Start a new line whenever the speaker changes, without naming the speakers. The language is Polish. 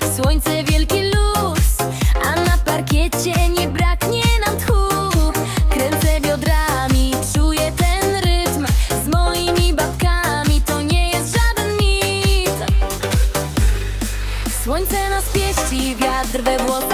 słońce, wielki luz. A na parkiecie nie braknie nam tchu. Kręcę biodrami, czuję ten rytm. Z moimi babkami to nie jest żaden mit. Słońce nas pieści, wiatr we włosach